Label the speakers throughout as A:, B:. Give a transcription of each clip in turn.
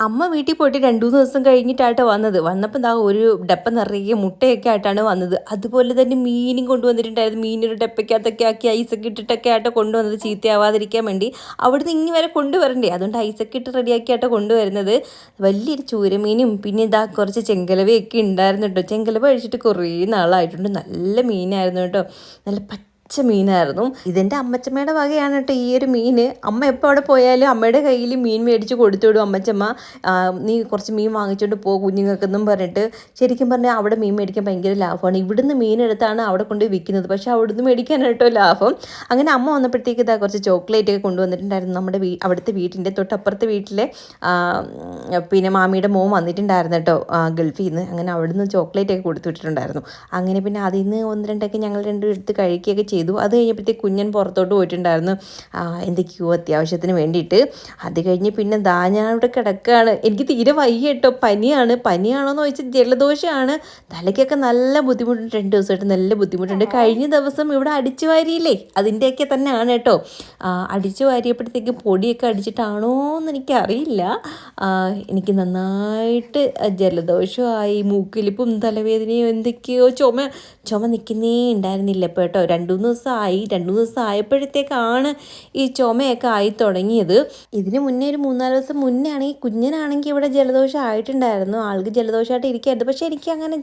A: അമ്മ വീട്ടിൽ പോയിട്ട് രണ്ടു മൂന്ന് ദിവസം കഴിഞ്ഞിട്ടാട്ടോ വന്നത്. വന്നപ്പോൾ എന്താ ഒരു ഡപ്പ നിറയെ മുട്ടയൊക്കെ ആയിട്ടാണ് വന്നത്. അതുപോലെ തന്നെ മീനും കൊണ്ടുവന്നിട്ടുണ്ടായിരുന്നു. മീനൊരു ഡപ്പയ്ക്കകത്തൊക്കെ ആക്കി ഐസൊക്കെ ഇട്ടിട്ടൊക്കെ ആയിട്ട് കൊണ്ടുവന്നത്. ചീത്തയാവാതിരിക്കാൻ വേണ്ടി. അവിടുന്ന് ഇങ്ങനെ വരെ കൊണ്ടുവരണ്ടേ? അതുകൊണ്ട് ഐസൊക്കെ ഇട്ട് റെഡിയാക്കിയായിട്ട് കൊണ്ടുവരുന്നത്. വലിയൊരു ചൂരമീനും പിന്നെ ഇതാ കുറച്ച് ചെങ്കലവയൊക്കെ ഉണ്ടായിരുന്നു കേട്ടോ ചെങ്കലവ കഴിച്ചിട്ട് കുറേ നാളായിട്ടുണ്ട്. നല്ല മീനായിരുന്നു കേട്ടോ. നല്ല പച്ച മീനായിരുന്നു. ഇതെന്റെ അമ്മച്ചമ്മയുടെ വകയാണ് കേട്ടോ ഈ ഒരു മീൻ അമ്മ എപ്പോൾ അവിടെ പോയാലും അമ്മയുടെ കയ്യിൽ മീൻ മേടിച്ച് കൊടുത്തുവിടും അമ്മച്ചമ്മ. നീ കുറച്ച് മീൻ വാങ്ങിച്ചുകൊണ്ട് പോ കുഞ്ഞുങ്ങൾക്കെന്നും പറഞ്ഞിട്ട്. ശരിക്കും പറഞ്ഞാൽ അവിടെ മീൻ മേടിക്കാൻ ഭയങ്കര ലാഭമാണ്. ഇവിടുന്ന് മീൻ എടുത്താണ് അവിടെ കൊണ്ട് വിൽക്കുന്നത് പക്ഷേ അവിടുന്ന് മേടിക്കാൻ കേട്ടോ ലാഭം. അങ്ങനെ അമ്മ വന്നപ്പോഴത്തേക്ക് ഇതാ കുറച്ച് ചോക്ലേറ്റ് ഒക്കെ കൊണ്ടുവന്നിട്ടുണ്ടായിരുന്നു നമ്മുടെ വീ അവിടുത്തെ വീട്ടിന്റെ തൊട്ടപ്പുറത്തെ വീട്ടിലെ പിന്നെ മാമിയുടെ മോൻ വന്നിട്ടുണ്ടായിരുന്നു കേട്ടോ ഗൾഫിൽ നിന്ന് അങ്ങനെ അവിടുന്ന് ചോക്ലേറ്റ് ഒക്കെ കൊടുത്തു വിട്ടിട്ടുണ്ടായിരുന്നു. അങ്ങനെ പിന്നെ അതിൽ നിന്ന് ഒന്ന് രണ്ടൊക്കെ ഞങ്ങൾ രണ്ടും എടുത്ത് കഴിക്കുകയൊക്കെ ചെയ്തു. അത് കഴിഞ്ഞപ്പോഴത്തേക്ക് കുഞ്ഞൻ പുറത്തോട്ട് പോയിട്ടുണ്ടായിരുന്നു. എന്തൊക്കെയോ അത്യാവശ്യത്തിന് വേണ്ടിയിട്ട്. അത് കഴിഞ്ഞ് പിന്നെ ദാ ഞാൻ ഇവിടെ കിടക്കുകയാണ്. എനിക്ക് തീരെ വയ്യ കേട്ടോ. പനിയാണ്. പനിയാണോ എന്ന് ചോദിച്ചാൽ ജലദോഷമാണ്. തലയ്ക്കൊക്കെ നല്ല ബുദ്ധിമുട്ടുണ്ട്. രണ്ട് ദിവസമായിട്ട് നല്ല ബുദ്ധിമുട്ടുണ്ട്. കഴിഞ്ഞ ദിവസം ഇവിടെ അടിച്ചു വാരിയില്ലേ? അതിന്റെയൊക്കെ തന്നെയാണ് കേട്ടോ. അടിച്ചു വാരിയപ്പോഴത്തേക്ക് പൊടിയൊക്കെ അടിച്ചിട്ടാണോ എന്ന് എനിക്കറിയില്ല എനിക്ക് നന്നായിട്ട് ജലദോഷമായി. മൂക്കിലിപ്പും തലവേദനയും എന്തൊക്കെയോ ചുമ ചുമ നിൽക്കുന്നേ ഉണ്ടായിരുന്നില്ല ഇപ്പോൾ കേട്ടോ. രണ്ടു മൂന്ന് ദിവസമായി രണ്ട് മൂന്ന് ദിവസം ആയപ്പോഴത്തേക്കാണ് ഈ ചുമയൊക്കെ ആയി തുടങ്ങിയത്. ഇതിന് മുന്നേ ഒരു മൂന്നാൽ ദിവസം മുന്നേ ആണെങ്കിൽ കുഞ്ഞിനാണെങ്കിൽ ഇവിടെ ജലദോഷം ആയിട്ടുണ്ടായിരുന്നു. ആൾക്ക് ജലദോഷമായിട്ട് ഇരിക്കായിരുന്നു. പക്ഷേ എനിക്ക് അങ്ങനെ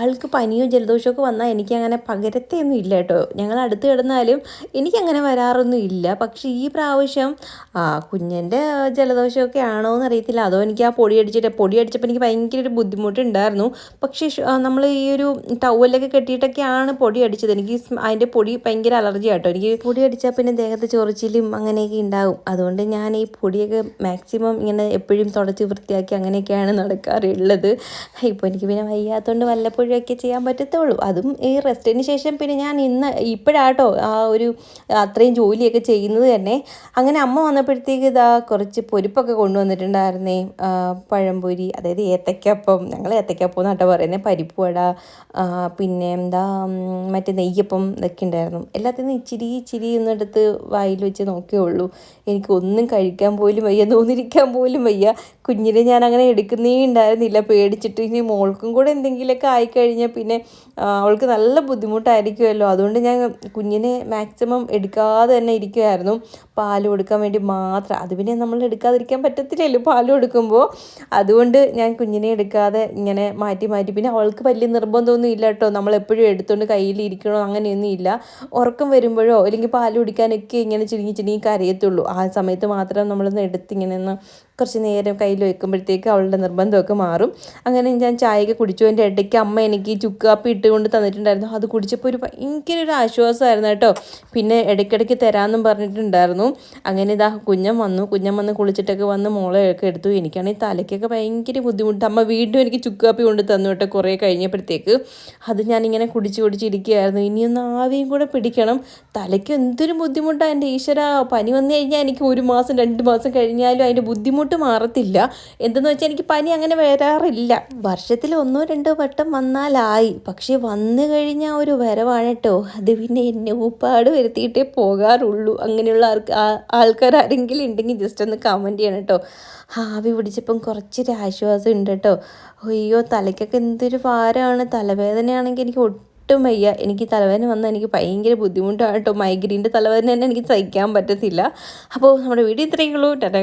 A: ആൾക്ക് പനിയോ ജലദോഷമൊക്കെ വന്നാൽ എനിക്ക് അങ്ങനെ പകരത്തെയൊന്നും ഇല്ല കേട്ടോ. ഞങ്ങൾ അടുത്ത് കിടന്നാലും എനിക്കങ്ങനെ വരാറൊന്നും ഇല്ല. പക്ഷേ ഈ പ്രാവശ്യം ആ കുഞ്ഞിന്റെ ജലദോഷമൊക്കെ ആണോ എന്ന് അറിയത്തില്ല. അതോ എനിക്ക് ആ പൊടി അടിച്ചിട്ട് പൊടി അടിച്ചപ്പോൾ എനിക്ക് ഭയങ്കര ഒരു ബുദ്ധിമുട്ടുണ്ടായിരുന്നു. പക്ഷേ നമ്മൾ ഈ ഒരു ടവലൊക്കെ കെട്ടിയിട്ടൊക്കെയാണ് പൊടി അടിച്ചത്. എനിക്ക് അതിന്റെ പൊടി ഭയങ്കര അലർജി ആട്ടോ. എനിക്ക് പൊടി അടിച്ചാൽ പിന്നെ ദേഹത്ത് ചൊറിച്ചിലും അങ്ങനെയൊക്കെ ഉണ്ടാവും അതുകൊണ്ട് ഞാൻ ഈ പൊടിയൊക്കെ മാക്സിമം ഇങ്ങനെ എപ്പോഴും തുടച്ച് വൃത്തിയാക്കി അങ്ങനെയൊക്കെയാണ് നടക്കാറുള്ളത്. ഇപ്പോൾ എനിക്ക് പിന്നെ വയ്യാത്തതുകൊണ്ട് വല്ലപ്പോഴൊക്കെ ചെയ്യാൻ പറ്റത്തുള്ളൂ. അതും ഈ റെസ്റ്റിന് ശേഷം പിന്നെ ഞാൻ ഇന്ന് ഇപ്പോഴാട്ടോ ആ ഒരു അത്രയും ജോലിയൊക്കെ ചെയ്യുന്നത് തന്നെ. അങ്ങനെ അമ്മ വന്നപ്പോഴത്തേക്ക് ഇതാ കുറച്ച് പൊരിപ്പൊക്കെ കൊണ്ടുവന്നിട്ടുണ്ടായിരുന്നേ. പഴംപൊരി അതായത് ഏത്തക്കപ്പം ഞങ്ങൾ ഏത്തക്കപ്പം എന്നാട്ടോ പറയുന്നത് പരിപ്പുവട പിന്നെ എന്താ മറ്റേ നെയ്യപ്പം ഇതൊക്കെ ഉണ്ടായിരുന്നു എല്ലാത്തിനും ഇച്ചിരി ഇച്ചിരി എന്നെടുത്ത് വായിൽ വെച്ച് നോക്കിയേ ഉള്ളൂ. എനിക്കൊന്നും കഴിക്കാൻ പോലും വയ്യ തോന്നിരിക്കാൻ പോലും വയ്യ. കുഞ്ഞിനെ ഞാൻ അങ്ങനെ എടുക്കുന്നേ ഉണ്ടായിരുന്നില്ല. പേടിച്ചിട്ട് ഇനി മോൾക്കും കൂടെ എന്തെങ്കിലുമൊക്കെ ആയിക്കഴിഞ്ഞാൽ പിന്നെ അവൾക്ക് നല്ല ബുദ്ധിമുട്ടായിരിക്കുമല്ലോ. അതുകൊണ്ട് ഞാൻ കുഞ്ഞിനെ മാക്സിമം എടുക്കാതെ തന്നെ ഇരിക്കുമായിരുന്നു പാൽ കൊടുക്കാൻ വേണ്ടി മാത്രം. അത് പിന്നെ നമ്മൾ എടുക്കാതിരിക്കാൻ പറ്റത്തില്ലല്ലോ. പാൽ കൊടുക്കുമ്പോൾ അതുകൊണ്ട് ഞാൻ കുഞ്ഞിനെ എടുക്കാതെ ഇങ്ങനെ മാറ്റി മാറ്റി. പിന്നെ അവൾക്ക് വലിയ നിർബന്ധമൊന്നും ഇല്ല കേട്ടോ. നമ്മൾ എപ്പോഴും എടുത്തുകൊണ്ട് കയ്യിൽ ഇരിക്കണോ അങ്ങനെയൊന്നും ഇല്ല. ഉറക്കം വരുമ്പോഴോ അല്ലെങ്കിൽ പാൽ കുടിക്കാനൊക്കെ ഇങ്ങനെ ചുരുങ്ങി ചുരുങ്ങി കരയത്തുള്ളൂ. ആ സമയത്ത് മാത്രം നമ്മളൊന്ന് എടുത്ത് ഇങ്ങനെ ഒന്ന് കുറച്ച് നേരം കയ്യിൽ വെക്കുമ്പോഴത്തേക്ക് അവളുടെ നിർബന്ധമൊക്കെ മാറും. അങ്ങനെ ഞാൻ ചായയൊക്കെ കുടിച്ചു. എന്റെ ഇടയ്ക്ക് അമ്മ എനിക്ക് ചുക്കാപ്പി ഇട്ടുകൊണ്ട് തന്നിട്ടുണ്ടായിരുന്നു. അത് കുടിച്ചപ്പോൾ ഒരു ഭയങ്കര ഒരു ആശ്വാസമായിരുന്നു കേട്ടോ. പിന്നെ ഇടയ്ക്കിടയ്ക്ക് തരാമെന്നും പറഞ്ഞിട്ടുണ്ടായിരുന്നു. അങ്ങനെ ഇതാ കുഞ്ഞം വന്നു. കുഞ്ഞം വന്ന് കുളിച്ചിട്ടൊക്കെ വന്ന് മോളെയൊക്കെ എടുത്തു. എനിക്കാണെങ്കിൽ തലയ്ക്കൊക്കെ ഭയങ്കര ബുദ്ധിമുട്ട്. അമ്മ വീണ്ടും എനിക്ക് ചുക്കാപ്പി കൊണ്ട് തന്നു കേട്ടോ കുറേ കഴിഞ്ഞപ്പോഴത്തേക്ക്. അത് ഞാനിങ്ങനെ കുടിച്ച് കുടിച്ചിരിക്കുകയായിരുന്നു ഇനിയൊന്ന് ആവിയും കൂടെ പിടിക്കണം. തലയ്ക്ക് എന്തൊരു ബുദ്ധിമുട്ടാണ് എന്റെ ഈശ്വര. പനി വന്നു കഴിഞ്ഞാൽ എനിക്ക് ഒരു മാസം രണ്ട് മാസം കഴിഞ്ഞാലും അതിന്റെ ബുദ്ധിമുട്ട് ബുദ്ധിമുട്ട് മാറത്തില്ല. എന്തെന്ന് വെച്ചാൽ എനിക്ക് പനി അങ്ങനെ വരാറില്ല. വർഷത്തിൽ ഒന്നോ രണ്ടോ വട്ടം വന്നാലായി. പക്ഷെ വന്നു കഴിഞ്ഞാൽ ഒരു വരവാണ് അത് പിന്നെ എന്നെ ഊപ്പാട് വരുത്തിയിട്ടേ പോകാറുള്ളൂ. അങ്ങനെയുള്ള ആൾക്കാർ ആരെങ്കിലും ഉണ്ടെങ്കിൽ ജസ്റ്റ് ഒന്ന് കമന്റ് ചെയ്യണം കേട്ടോ ആവി പിടിച്ചപ്പം കുറച്ചൊരു ആശ്വാസം ഉണ്ട് കേട്ടോ അയ്യോ തലയ്ക്കൊക്കെ എന്തൊരു ഭാരമാണ്. തലവേദനയാണെങ്കിൽ എനിക്ക് ഒട്ടും വയ്യ. എനിക്ക് തലവേദന വന്നാൽ എനിക്ക് ഭയങ്കര ബുദ്ധിമുട്ടാണ് കേട്ടോ മൈഗ്രീന്റെ തലവേദന തന്നെ എനിക്ക് സഹിക്കാൻ പറ്റത്തില്ല. അപ്പോൾ നമ്മുടെ വീഡിയോ ഇത്രയേ ഉള്ളൂ. ടാറ്റ